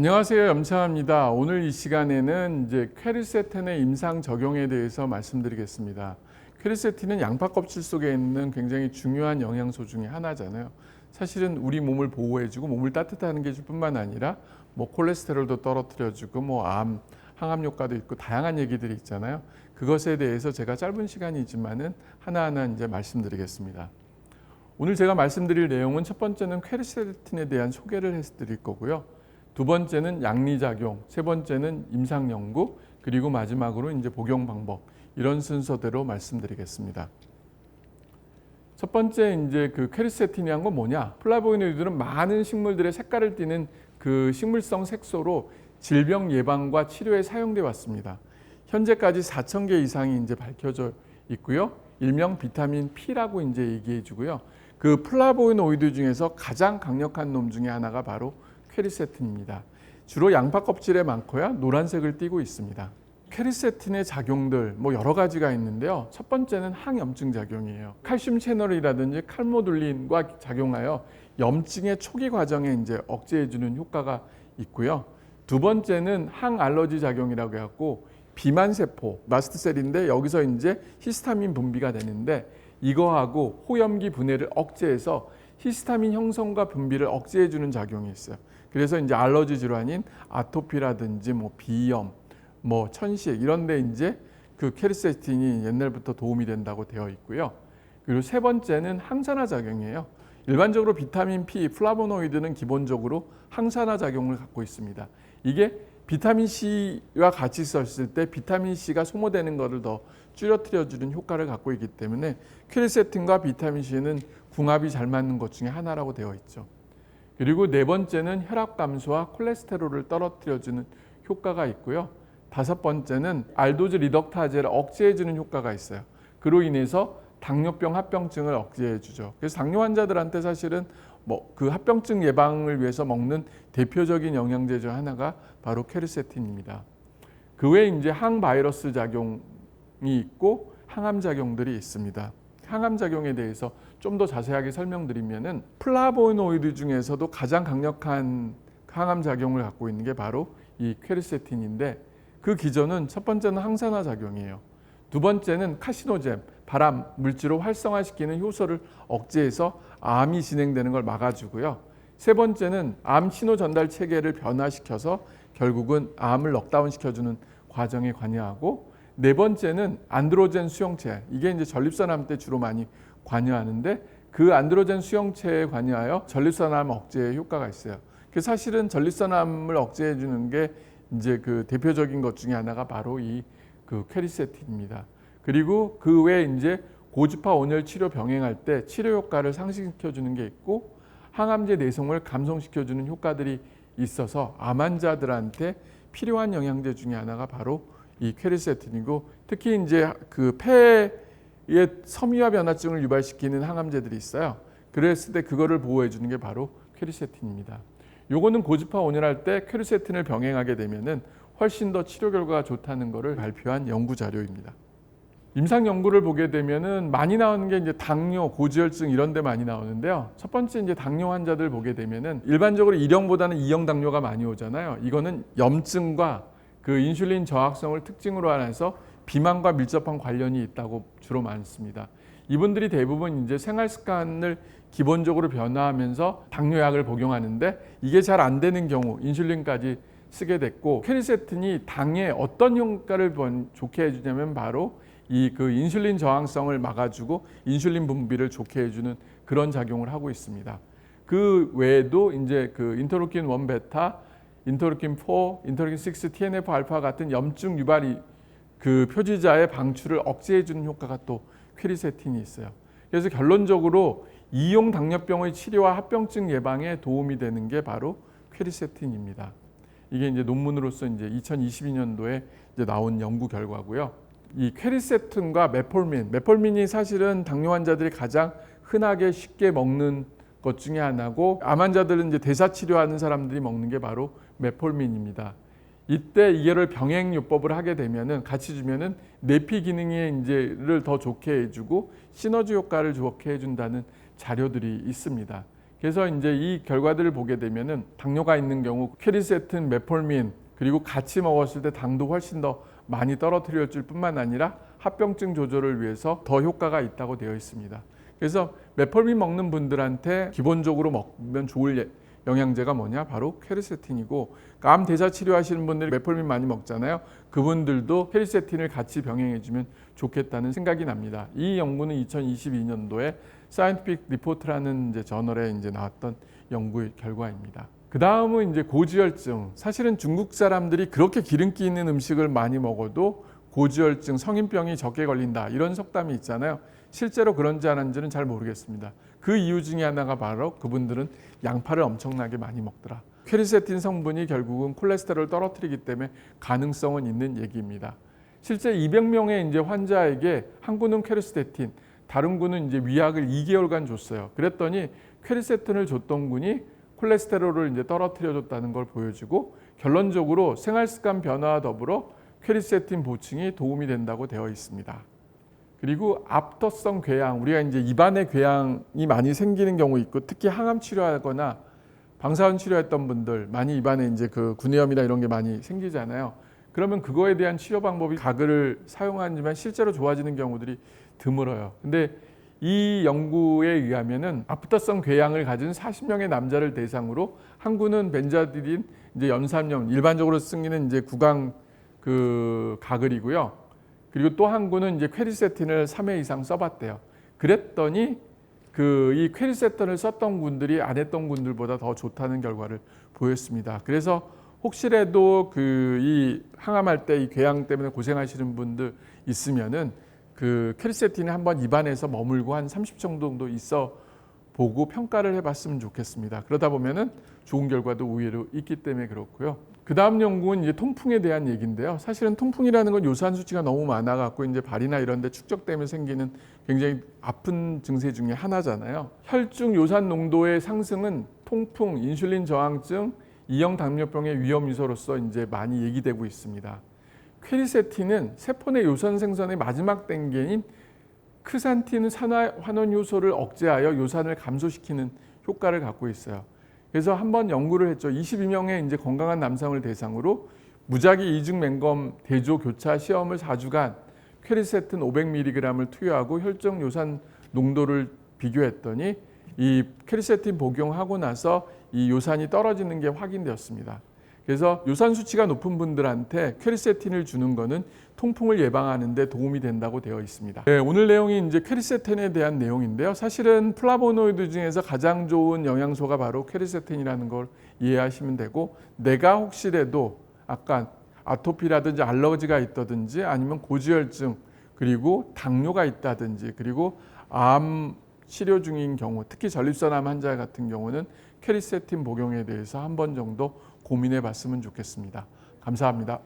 안녕하세요. 염차입니다. 오늘 이 시간에는 이제 퀘르세틴의 임상 적용에 대해서 말씀드리겠습니다. 퀘르세틴은 양파 껍질 속에 있는 굉장히 중요한 영양소 중에 하나잖아요. 사실은 우리 몸을 보호해주고 몸을 따뜻하는 게 뿐만 아니라 뭐 콜레스테롤도 떨어뜨려주고 뭐 암, 항암 효과도 있고 다양한 얘기들이 있잖아요. 그것에 대해서 제가 짧은 시간이지만은 하나하나 이제 말씀드리겠습니다. 오늘 제가 말씀드릴 내용은 첫 번째는 퀘르세틴에 대한 소개를 해드릴 거고요. 두 번째는 양리작용, 세 번째는 임상 연구, 그리고 마지막으로 이제 복용 방법 이런 순서대로 말씀드리겠습니다. 첫 번째 이제 그 퀘르세틴이란 건 뭐냐? 플라보노이드는 많은 식물들의 색깔을 띠는 그 식물성 색소로 질병 예방과 치료에 사용돼 왔습니다. 현재까지 4천 개 이상이 이제 밝혀져 있고요. 일명 비타민 P라고 이제 얘기해 주고요. 그 플라보노이드 중에서 가장 강력한 놈 중에 하나가 바로 퀘리세틴입니다. 주로 양파 껍질에 많고요. 노란색을 띠고 있습니다. 퀘리세틴의 작용들 뭐 여러 가지가 있는데요. 첫 번째는 항염증 작용이에요. 칼슘 채널이라든지 칼모둘린과 작용하여 염증의 초기 과정에 이제 억제해 주는 효과가 있고요. 두 번째는 항알러지 작용이라고 해갖고 비만 세포 마스트셀인데 여기서 이제 히스타민 분비가 되는데 이거하고 호염기 분해를 억제해서 히스타민 형성과 분비를 억제해 주는 작용이 있어요. 그래서 이제 알러지 질환인 아토피라든지 뭐 비염, 뭐 천식 이런 데 이제 그 케르세틴이 옛날부터 도움이 된다고 되어 있고요. 그리고 세 번째는 항산화 작용이에요. 일반적으로 비타민 P, 플라보노이드는 기본적으로 항산화 작용을 갖고 있습니다. 이게 비타민 C와 같이 썼을 때 비타민 C가 소모되는 것을 더 줄여뜨려 주는 효과를 갖고 있기 때문에 퀘르세틴과 비타민 C는 궁합이 잘 맞는 것 중에 하나라고 되어 있죠. 그리고 네 번째는 혈압 감소와 콜레스테롤을 떨어뜨려 주는 효과가 있고요. 다섯 번째는 알도즈 리덕타제를 억제해 주는 효과가 있어요. 그로 인해서 당뇨병 합병증을 억제해 주죠. 그래서 당뇨 환자들한테 사실은 뭐 그 합병증 예방을 위해서 먹는 대표적인 영양제 중 하나가 바로 케르세틴입니다. 그 외에 이제 항바이러스 작용이 있고 항암 작용들이 있습니다. 항암 작용에 대해서 좀 더 자세하게 설명드리면은 플라보노이드 중에서도 가장 강력한 항암 작용을 갖고 있는 게 바로 이 퀘르세틴인데 그 기전은 첫 번째는 항산화 작용이에요. 두 번째는 카시노젠, 발암 물질로 활성화시키는 효소를 억제해서 암이 진행되는 걸 막아주고요. 세 번째는 암 신호 전달 체계를 변화시켜서 결국은 암을 넉다운 시켜주는 과정에 관여하고 네 번째는 안드로젠 수용체 이게 이제 전립선암 때 주로 많이 관여하는데 그 안드로젠 수용체에 관여하여 전립선암 억제에 효과가 있어요. 그 사실은 전립선암을 억제해 주는 게 이제 그 대표적인 것 중에 하나가 바로 이 그 퀘리세틴입니다. 그리고 그 외에 이제 고주파 온열 치료 병행할 때 치료 효과를 상승시켜 주는 게 있고 항암제 내성을 감소시켜 주는 효과들이 있어서 암 환자들한테 필요한 영양제 중에 하나가 바로 이 퀘리세틴이고 특히 이제 그 폐 의 섬유화 변화증을 유발시키는 항암제들이 있어요. 그랬을 때 그거를 보호해 주는 게 바로 퀘리세틴입니다. 요거는 고주파 온열할 때 퀘르세틴을 병행하게 되면은 훨씬 더 치료 결과가 좋다는 것을 발표한 연구 자료입니다. 임상 연구를 보게 되면은 많이 나오는 게 이제 당뇨, 고지혈증 이런 데 많이 나오는데요. 첫 번째 이제 당뇨 환자들 보게 되면은 일반적으로 1형보다는 2형 당뇨가 많이 오잖아요. 이거는 염증과 그 인슐린 저항성을 특징으로 해서 비만과 밀접한 관련이 있다고 주로 많습니다. 이분들이 대부분 이제 생활 습관을 기본적으로 변화하면서 당뇨약을 복용하는데 이게 잘 안 되는 경우 인슐린까지 쓰게 됐고 퀘리세틴이 당에 어떤 효과를 좋게 해주냐면 바로 이 그 인슐린 저항성을 막아주고 인슐린 분비를 좋게 해주는 그런 작용을 하고 있습니다. 그 외에도 이제 그 인터루킨 1 베타, 인터루킨 4, 인터루킨 6, TNF 알파 같은 염증 유발이 그 표지자의 방출을 억제해 주는 효과가 또 퀘리세틴이 있어요. 그래서 결론적으로 이용 당뇨병의 치료와 합병증 예방에 도움이 되는 게 바로 퀘리세틴입니다. 이게 이제 논문으로서 이제 2022년도에 이제 나온 연구 결과고요. 이 퀘리세틴과 메폴민, 메폴민이 사실은 당뇨 환자들이 가장 흔하게 쉽게 먹는 것 중에 하나고 암 환자들은 이제 대사 치료하는 사람들이 먹는 게 바로 메폴민입니다. 이때 이거를 병행 요법을 하게 되면은 같이 주면은 내피 기능에 이제를 더 좋게 해주고 시너지 효과를 좋게 해준다는 자료들이 있습니다. 그래서 이제 이 결과들을 보게 되면은 당뇨가 있는 경우 퀘리세틴, 메폴민 그리고 같이 먹었을 때 당도 훨씬 더 많이 떨어뜨려 줄 뿐만 아니라 합병증 조절을 위해서 더 효과가 있다고 되어 있습니다. 그래서 메폴민 먹는 분들한테 기본적으로 먹으면 좋을 예- 영양제가 뭐냐? 바로 퀘르세틴이고 암 대사 치료하시는 분들이 메폴민 많이 먹잖아요. 그분들도 퀘르세틴을 같이 병행해 주면 좋겠다는 생각이 납니다. 이 연구는 2022년도에 사이언티픽 리포트라는 이제 저널에 이제 나왔던 연구의 결과입니다. 그 다음은 이제 고지혈증. 사실은 중국 사람들이 그렇게 기름기 있는 음식을 많이 먹어도 고지혈증, 성인병이 적게 걸린다 이런 속담이 있잖아요. 실제로 그런지 아닌지는 잘 모르겠습니다. 그 이유 중에 하나가 바로 그분들은 양파를 엄청나게 많이 먹더라. 퀘리세틴 성분이 결국은 콜레스테롤을 떨어뜨리기 때문에 가능성은 있는 얘기입니다. 실제 200명의 이제 환자에게 한 군은 퀘르세틴, 다른 군은 이제 위약을 2개월간 줬어요. 그랬더니 퀘르세틴을 줬던 군이 콜레스테롤을 이제 떨어뜨려 줬다는 걸 보여주고 결론적으로 생활 습관 변화와 더불어 퀘르세틴 보충이 도움이 된다고 되어 있습니다. 그리고 앞터성 궤양, 우리가 이제 입안에 궤양이 많이 생기는 경우 있고 특히 항암 치료하거나 방사선 치료했던 분들 많이 입안에 이제 그 구내염이나 이런 게 많이 생기잖아요. 그러면 그거에 대한 치료 방법이 가글을 사용하지만 실제로 좋아지는 경우들이 드물어요. 근데 이 연구에 의하면은 아프터성 궤양을 가진 40명의 남자를 대상으로 한 군은 벤자딜인 이제 연산염 일반적으로 쓰기는 이제 구강 그 가글이고요. 그리고 또 한 군은 이제 퀘리세틴을 3회 이상 써봤대요. 그랬더니 그 이 퀘리세틴을 썼던 군들이 안 했던 군들보다 더 좋다는 결과를 보였습니다. 그래서 혹시라도 그 이 항암할 때 이 궤양 때문에 고생하시는 분들 있으면은 그 퀘리세틴이 한번 입안에서 머물고 한 30초 정도 있어 보고 평가를 해봤으면 좋겠습니다. 그러다 보면은 좋은 결과도 의외로 있기 때문에 그렇고요. 그 다음 연구는 이제 통풍에 대한 얘기인데요. 사실은 통풍이라는 건 요산 수치가 너무 많아갖고 이제 발이나 이런 데 축적되면 생기는 굉장히 아픈 증세 중에 하나잖아요. 혈중 요산 농도의 상승은 통풍, 인슐린 저항증, 이형 당뇨병의 위험 요소로서 이제 많이 얘기되고 있습니다. 퀘리세틴은 세포 내 요산 생성의 마지막 단계인 크산틴 산화 환원 요소를 억제하여 요산을 감소시키는 효과를 갖고 있어요. 그래서 한번 연구를 했죠. 22명의 이제 건강한 남성을 대상으로 무작위 이중 맹검 대조 교차 시험을 4주간 퀘리세틴 500mg을 투여하고 혈중 요산 농도를 비교했더니 이 퀘리세틴 복용하고 나서 이 요산이 떨어지는 게 확인되었습니다. 그래서 요산 수치가 높은 분들한테 퀘리세틴을 주는 거는 통풍을 예방하는 데 도움이 된다고 되어 있습니다. 네, 오늘 내용이 이제 퀘리세틴에 대한 내용인데요. 사실은 플라보노이드 중에서 가장 좋은 영양소가 바로 퀘리세틴이라는 걸 이해하시면 되고 내가 혹시라도 아까 아토피라든지 알러지가 있다든지 아니면 고지혈증 그리고 당뇨가 있다든지 그리고 암 치료 중인 경우 특히 전립선암 환자 같은 경우는 퀘리세틴 복용에 대해서 한 번 정도 고민해 봤으면 좋겠습니다. 감사합니다.